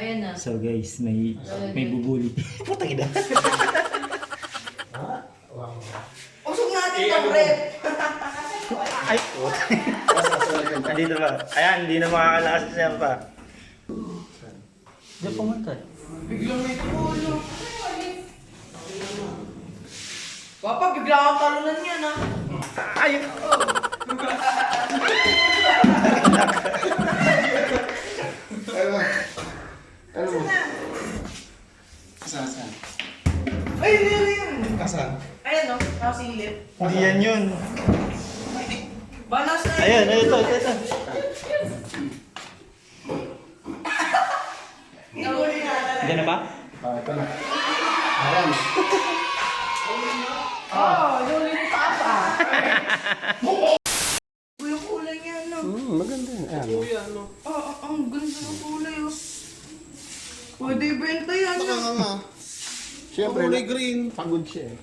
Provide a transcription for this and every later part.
Ayan na. So guys, may may bubuli. Putang ina. Usog natin to, pre. Ay, na ba? Ayan, hindi na makakalakas siya pa. Diyan pumunta. Biglang may tulo. Papa, bigla kang talunan yan, ha? Ay! Nakasilip. Hindi yan yun. Balas na Ayan, ito, ito, ito. Talaga. Diyan na ba? Ah, ito na. Ayan. Oo, nahuli ni Papa. Uy, yung kulay niya, no? Hmm, maganda yun. Ayan. no? Oo, ang ganda ng kulay, oh. Pwede ibenta yan, Baka no? nga nga. Siyempre, kulay green. Pagod siya eh.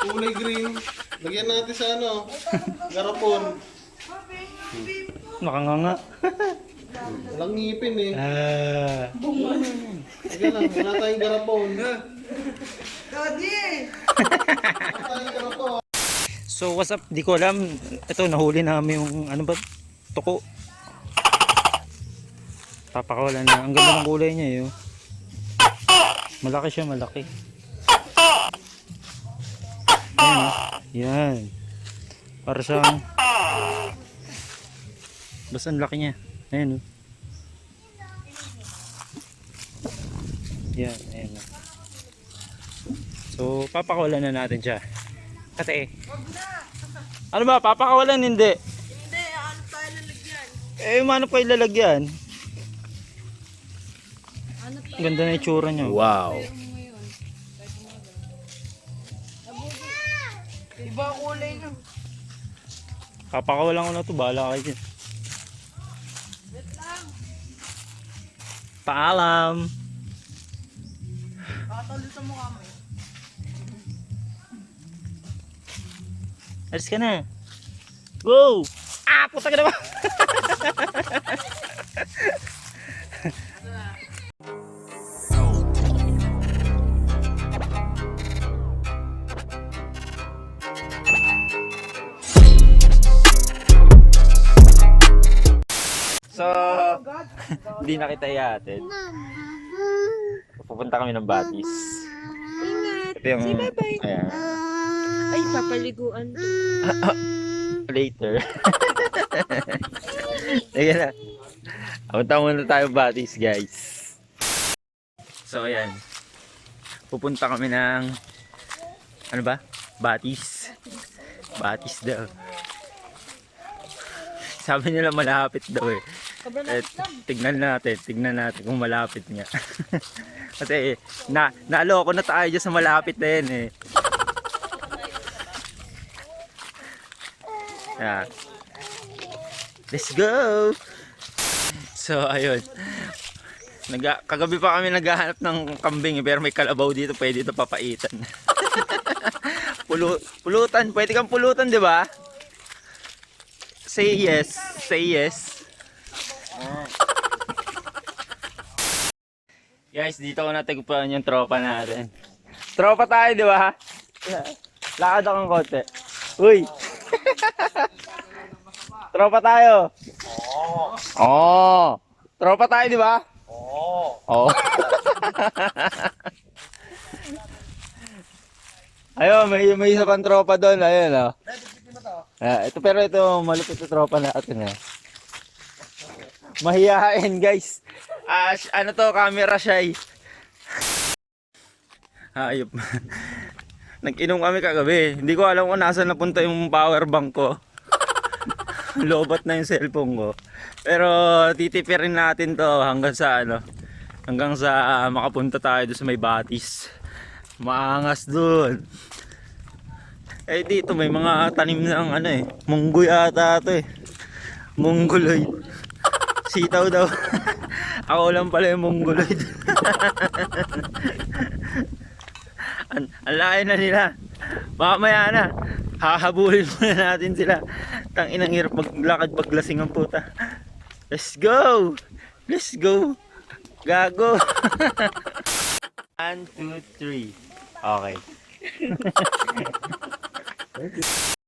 Kulay green. Lagyan natin sa ano, garapon. Nakanganga. Walang ngipin eh. Ah. Sige lang, wala tayong garapon. Daddy! Wala tayong garapon. So what's up? Di ko alam. Ito nahuli namin yung ano ba? Tuko. Papakawalan na. Ang ganda ng kulay niya eh. oh. Malaki siya, malaki. Yan. oh. Yan. Para siyang Basta ang laki niya. Ayan oh. Yan, ayan. oh. So, papakawalan na natin siya. Kasi ano ba, papakawalan hindi. Hindi, ano tayo lalagyan? Eh, mano pa ilalagyan? Ganda na itsura niya. Wow. Iba ang kulay, no? Papakawalan ko na to, bahala kayo dyan. Paalam. Kakatalo sa mukha mo, eh. Alis ka na. Go! Ah, puta ka naman. hindi na kita ihatid. Pupunta kami ng Batis. Ito yung... Ayan. Ay, papaliguan. later. Sige na. Punta muna tayo Batis, guys. So, ayan. Pupunta kami ng ano ba? Batis. Batis daw. Sabi nila malapit daw eh. Eh, tignan natin, tignan natin kung malapit nga. Kasi na naaloko na tayo sa malapit na yan eh. Yeah. Let's go! So, ayun. Naga, kagabi pa kami naghahanap ng kambing eh, pero may kalabaw dito, pwede ito papaitan. Pulu, pulutan, pwede kang pulutan, di ba? Say yes, say yes. Guys, dito ko natagpuan yung tropa natin. Tropa tayo, di ba? Lakad akong konti. Uy! Tropa tayo. Oo. Oh. Tropa tayo, di ba? Oo. Oh. Ayun, may, may isa pang tropa doon. Ayun, oh. Ah, ito pero ito malupit na tropa natin eh. Mahihain guys. Ah, ano to, camera shy. Ayop. Nag-inom kami kagabi. Hindi ko alam kung nasaan napunta yung power bank ko. Lobat na yung cellphone ko. Pero titipirin natin to hanggang sa ano. Hanggang sa ah, makapunta tayo doon sa may batis. Maangas doon. Eh dito may mga tanim ng ano eh. Munggoy ata to eh. Mongoloid. Sitaw daw. Ako lang pala yung mongoloid. ang, ang layo na nila. Mamaya na. Hahabulin muna natin sila. Tang inang hirap maglakad paglasing ang puta. Let's go! Let's go! Gago. One, two, three. Okay.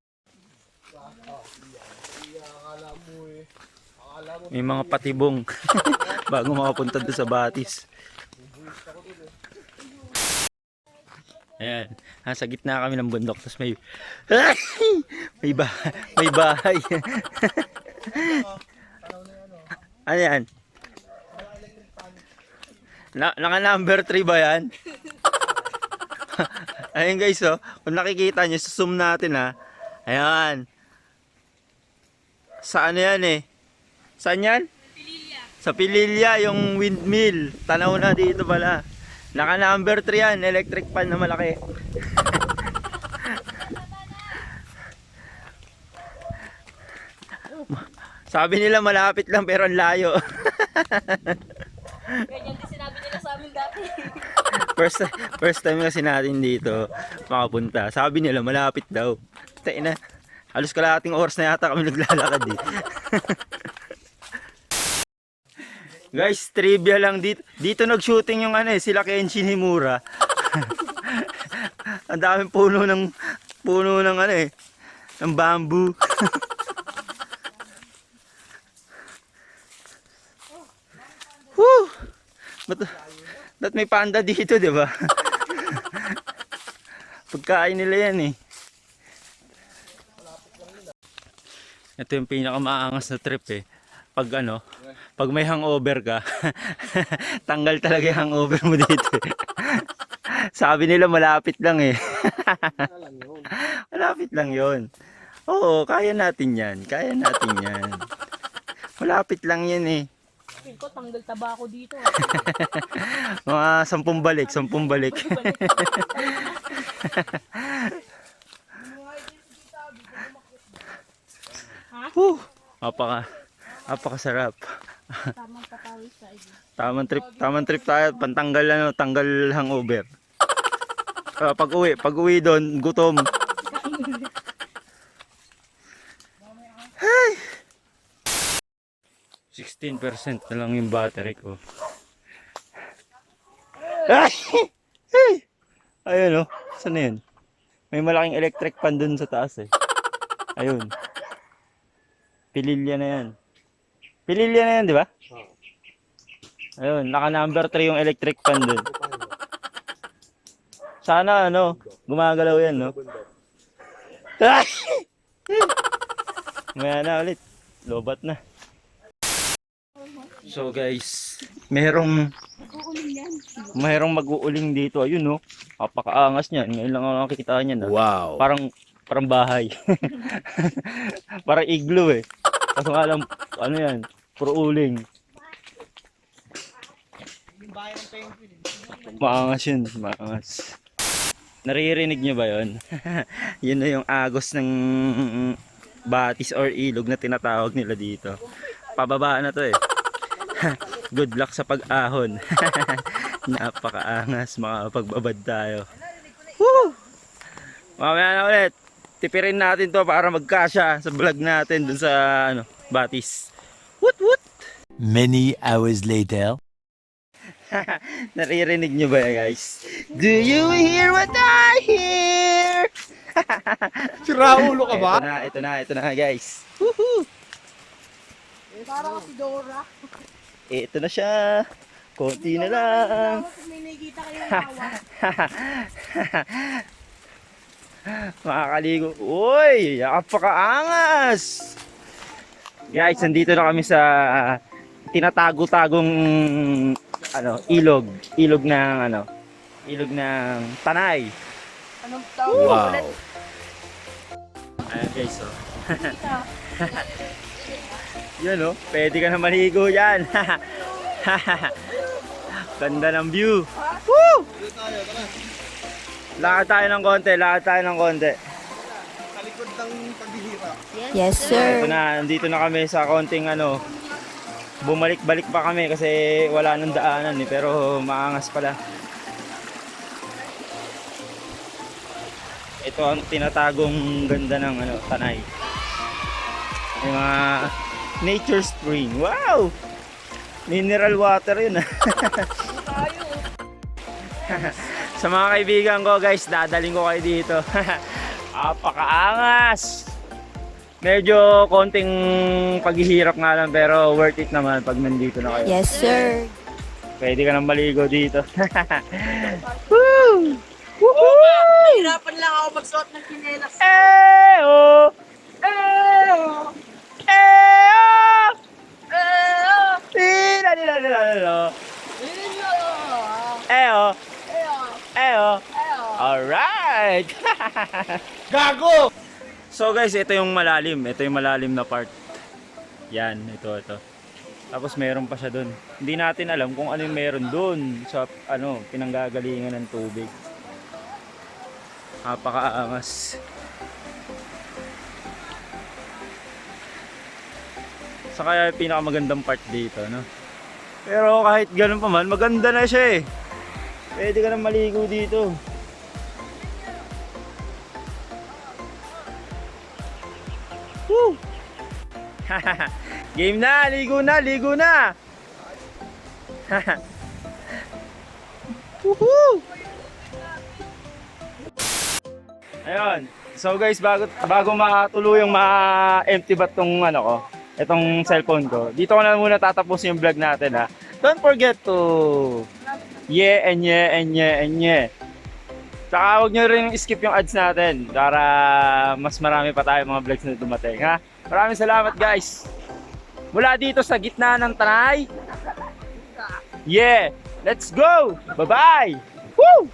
May mga patibong bago makapunta doon sa Batis. Ayan, nasa gitna kami ng bundok tapos may may ba may bahay. ano yan? Na, naka number 3 ba yan? Ayun guys oh, kung nakikita nyo, zoom natin ha. Ayan. Sa ano yan eh? Saan yan? Sa Pililya, yung windmill. Tanaw na dito pala. Naka number 3 yan, electric fan na malaki. Sabi nila malapit lang pero ang layo. Ganyan din sinabi nila sa amin dati. first first time kasi natin dito makapunta. Sabi nila malapit daw. Tayo na. Halos kalahating oras na yata kami naglalakad eh. Guys, trivia lang dito. Dito nag-shooting yung ano eh, sila Kenshin Himura. Ang daming puno ng puno ng ano eh, ng bamboo. Woo! Ba't, ba't may panda dito, di ba? Pagkain nila yan eh. Ito yung pinakamaangas na trip eh. Pag ano, pag may hangover ka, tanggal talaga yung hangover mo dito. Sabi nila malapit lang eh. malapit lang yon. Oo, kaya natin yan. Kaya natin yan. Malapit lang yan eh. Feel ko tanggal taba ako dito. Mga sampung balik, sampung balik. Whew, apaka, apakasarap. Tamang patawis sa iyo. Tamang trip, tamang trip tayo, pantanggal ano, tanggal hangover. Ah, pag uwi, pag uwi doon, gutom. Ay! 16% na lang yung battery ko. Ay! Ay! Ayun oh, saan yun? May malaking electric pan dun sa taas eh. Ayun. Pililya na yan. Pililya na yan, di ba? Ayun, naka number 3 yung electric fan dun. Sana ano, gumagalaw yan, no? Ah! Maya na ulit. Lobat na. So guys, merong merong mag-uuling dito. Ayun, no? Kapakaangas niyan. Ngayon lang ako nakikita niyan. No? Wow. Parang parang bahay. parang igloo eh. Kaso nga lang, ano yan, puro uling. Maangas yun, maangas. Naririnig nyo ba yun? yun na yung agos ng batis or ilog na tinatawag nila dito. Pababa na to eh. Good luck sa pag-ahon. Napakaangas, makapagbabad tayo. Woo! Mamaya na ulit. Tipirin natin to para magkasya sa vlog natin dun sa ano, batis. Woot woot! Many hours later. Naririnig nyo ba yan, guys? Do you hear what I hear? Sira ulo ka ba? Ito na, ito na, ito na guys. Woohoo! Parang si Dora. Ito na siya. Konti na lang. May nakikita kayo yung tawa. Makakaligo. Uy, napakaangas! Guys, nandito na kami sa tinatago-tagong ano, ilog. Ilog ng ano, ilog ng Tanay. Anong tawag? Wow. Ayan guys, oh. Yan oh, pwede ka na maligo yan. Ganda ng view. Woo! Lakad tayo ng konti, lakad tayo ng konti. Talikod ng pagbihira. Yes, Ito na, nandito na kami sa konting ano, bumalik-balik pa kami kasi wala nang daanan eh, pero maangas pala. Ito ang tinatagong ganda ng ano, tanay. Yung mga nature spring. Wow! Mineral water yun ah. Sa mga kaibigan ko guys, dadaling ko kayo dito. Apakaangas! Medyo konting paghihirap nga lang pero worth it naman pag nandito na kayo. Yes, sir. Pwede ka nang maligo dito. Woo! Woohoo! Hirapan lang ako magsuot ng kinelas. Eh, oh! Eh, oh! Eh, oh! Eh, oh! Tira, tira, tira, tira. Eh, oh! Eh, oh! Alright! Gago! So guys, ito yung malalim. Ito yung malalim na part. Yan, ito, ito. Tapos meron pa siya doon. Hindi natin alam kung ano yung meron doon sa ano, pinanggagalingan ng tubig. Napakaangas. Sa kaya pinakamagandang part dito, no? Pero kahit ganun pa man, maganda na siya eh. Pwede ka na maligo dito. Game na! Ligo na! Ligo na! Woohoo! Ayun. So guys, bago bago matuluyang ma-empty ba tong ano ko, itong cellphone ko. Dito ko na muna tatapos yung vlog natin ha. Don't forget to yeah and yeah and yeah and yeah. Tsaka huwag nyo rin skip yung ads natin para mas marami pa tayo mga vlogs na dumating ha. Maraming salamat guys. Mula dito sa gitna ng Tanay. Yeah, let's go. Bye-bye. Woo!